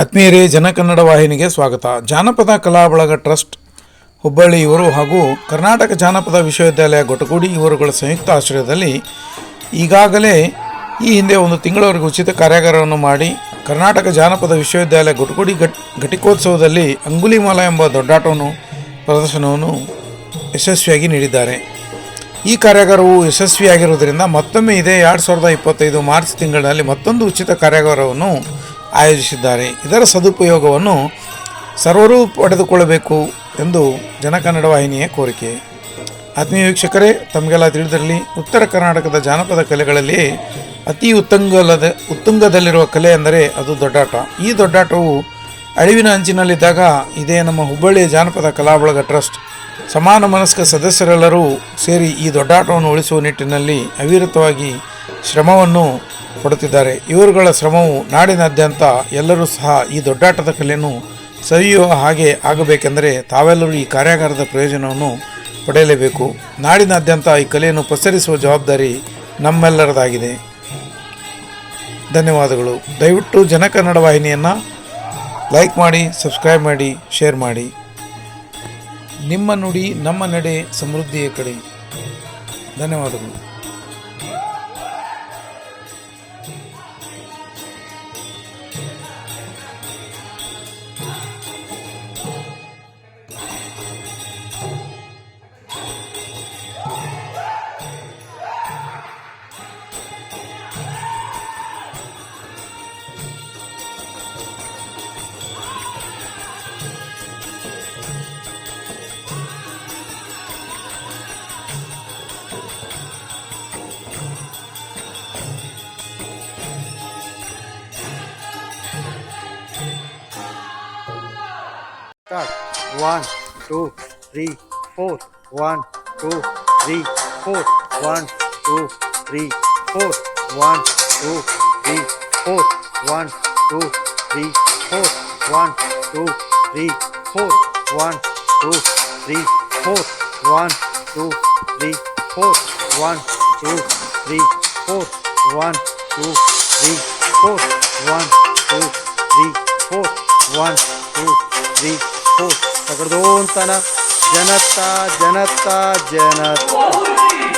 ಆತ್ಮೀಯರೇ, ಜನಕನ್ನಡ ವಾಹಿನಿಗೆ ಸ್ವಾಗತ. ಜಾನಪದ ಕಲಾ ಬಳಗ ಟ್ರಸ್ಟ್ ಹುಬ್ಬಳ್ಳಿ ಇವರು ಹಾಗೂ ಕರ್ನಾಟಕ ಜಾನಪದ ವಿಶ್ವವಿದ್ಯಾಲಯ ಗೊಟಗೂಡಿ ಇವರುಗಳ ಸಂಯುಕ್ತ ಆಶ್ರಯದಲ್ಲಿ ಈಗಾಗಲೇ ಈ ಹಿಂದೆ ಒಂದು ತಿಂಗಳವರೆಗೆ ಉಚಿತ ಕಾರ್ಯಾಗಾರವನ್ನು ಮಾಡಿ ಕರ್ನಾಟಕ ಜಾನಪದ ವಿಶ್ವವಿದ್ಯಾಲಯ ಗೊಟಗೂಡಿ ಘಟ್, ಘಟಿಕೋತ್ಸವದಲ್ಲಿ ಅಂಗುಲಿಮಾಲ ಎಂಬ ದೊಡ್ಡಾಟವನ್ನು, ಪ್ರದರ್ಶನವನ್ನು ಯಶಸ್ವಿಯಾಗಿ ನೀಡಿದ್ದಾರೆ. ಈ ಕಾರ್ಯಾಗಾರವು ಯಶಸ್ವಿಯಾಗಿರುವುದರಿಂದ ಮತ್ತೊಮ್ಮೆ ಇದೇ ಎರಡು ಸಾವಿರದ ಇಪ್ಪತ್ತೈದು ಮಾರ್ಚ್ ತಿಂಗಳಿನಲ್ಲಿ ಮತ್ತೊಂದು ಉಚಿತ ಕಾರ್ಯಾಗಾರವನ್ನು ಆಯೋಜಿಸಿದ್ದಾರೆ. ಇದರ ಸದುಪಯೋಗವನ್ನು ಸರ್ವರೂ ಪಡೆದುಕೊಳ್ಳಬೇಕು ಎಂದು ಜನಕನ್ನಡ ವಾಹಿನಿಯ ಕೋರಿಕೆ. ಆತ್ಮೀಯ ವೀಕ್ಷಕರೇ, ತಮಗೆಲ್ಲ ತಿಳಿದಿರಲಿ, ಉತ್ತರ ಕರ್ನಾಟಕದ ಜಾನಪದ ಕಲೆಗಳಲ್ಲಿ ಅತಿ ಉತ್ತುಂಗಲದ, ಉತ್ತುಂಗದಲ್ಲಿರುವ ಕಲೆ ಅಂದರೆ ಅದು ದೊಡ್ಡಾಟ. ಈ ದೊಡ್ಡಾಟವು ಅಳಿವಿನ ಅಂಚಿನಲ್ಲಿದ್ದಾಗ ಇದೇ ನಮ್ಮ ಹುಬ್ಬಳ್ಳಿಯ ಜಾನಪದ ಕಲಾ ಬಳಗ ಟ್ರಸ್ಟ್. ಸಮಾನ ಮನಸ್ಕ ಸದಸ್ಯರೆಲ್ಲರೂ ಸೇರಿ ಈ ದೊಡ್ಡಾಟವನ್ನು ಉಳಿಸುವ ನಿಟ್ಟಿನಲ್ಲಿ ಅವಿರತವಾಗಿ ಶ್ರಮವನ್ನು ಪಡುತ್ತಿದ್ದಾರೆ ಇವರುಗಳ ಶ್ರಮವು ನಾಡಿನಾದ್ಯಂತ ಎಲ್ಲರೂ ಸಹ ಈ ದೊಡ್ಡಾಟದ ಕಲೆಯನ್ನು ಸವಿಯುವ ಹಾಗೆ ಆಗಬೇಕೆಂದರೆ ತಾವೆಲ್ಲರೂ ಈ ಕಾರ್ಯಾಗಾರದ ಪ್ರಯೋಜನವನ್ನು ಪಡೆಯಲೇಬೇಕು. ನಾಡಿನಾದ್ಯಂತ ಈ ಕಲೆಯನ್ನು ಪಸರಿಸುವ ಜವಾಬ್ದಾರಿ ನಮ್ಮೆಲ್ಲರದಾಗಿದೆ. ಧನ್ಯವಾದಗಳು. ದಯವಿಟ್ಟು ಜನಕನ್ನಡ ವಾಹಿನಿಯನ್ನು ಲೈಕ್ ಮಾಡಿ, ಸಬ್ಸ್ಕ್ರೈಬ್ ಮಾಡಿ, ಶೇರ್ ಮಾಡಿ. ನಿಮ್ಮ ನುಡಿ, ನಮ್ಮ ನಡೆ ಸಮೃದ್ಧಿಯ ಕಡೆ. ಧನ್ಯವಾದಗಳು. Start. One, two, three, four. One, two, three, four. One, two, three, four. One, two, three, four. One, two, three, four. One, two, three, four. One, two, three, four. One, two, three, four. One, two, three, four. One, two, three, four. One, two, three, four. One, two, three, ಬೇಕು ತಗಡ್ದು ಅಂತಾನ Janata Janata Janata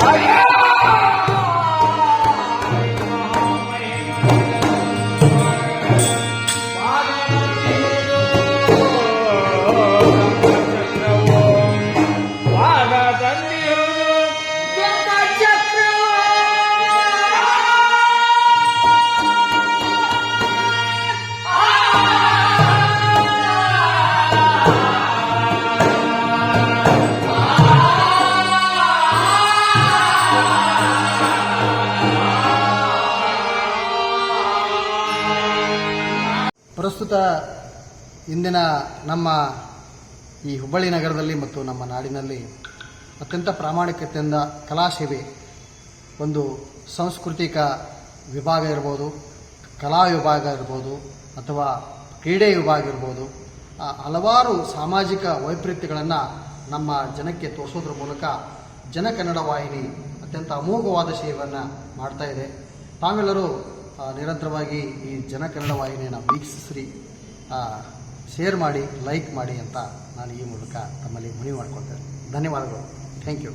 Oh, yeah! ಪ್ರಸ್ತುತ ಇಂದಿನ ನಮ್ಮ ಈ ಹುಬ್ಬಳ್ಳಿ ನಗರದಲ್ಲಿ ಮತ್ತು ನಮ್ಮ ನಾಡಿನಲ್ಲಿ ಅತ್ಯಂತ ಪ್ರಾಮಾಣಿಕತೆಯಿಂದ ಕಲಾಸೇವೆ ಒಂದು ಸಾಂಸ್ಕೃತಿಕ ವಿಭಾಗ ಇರ್ಬೋದು, ಕಲಾ ವಿಭಾಗ ಇರ್ಬೋದು ಅಥವಾ ಕ್ರೀಡೆ ವಿಭಾಗ ಇರ್ಬೋದು ಹಲವಾರು ಸಾಮಾಜಿಕ ವೈಪರೀತ್ಯಗಳನ್ನು ನಮ್ಮ ಜನಕ್ಕೆ ತೋರಿಸೋದ್ರ ಮೂಲಕ ಜನಕನ್ನಡ ವಾಹಿನಿ ಅತ್ಯಂತ ಅಮೋಘವಾದ ಸೇವೆಯನ್ನು ಮಾಡ್ತಾ ಇದೆ. ತಾವೆಲ್ಲರೂ ನಿರಂತರವಾಗಿ ಈ ಜನ ಕನ್ನಡ ವಾಹಿನಿಯನ್ನು ವೀಕ್ಷಿಸ್ರಿ ಶೇರ್ ಮಾಡಿ ಲೈಕ್ ಮಾಡಿ ಅಂತ ನಾನು ಈ ಮೂಲಕ ತಮ್ಮಲ್ಲಿ ಮನವಿ ಮಾಡ್ಕೊಳ್ತೇನೆ. ಧನ್ಯವಾದಗಳು. Thank you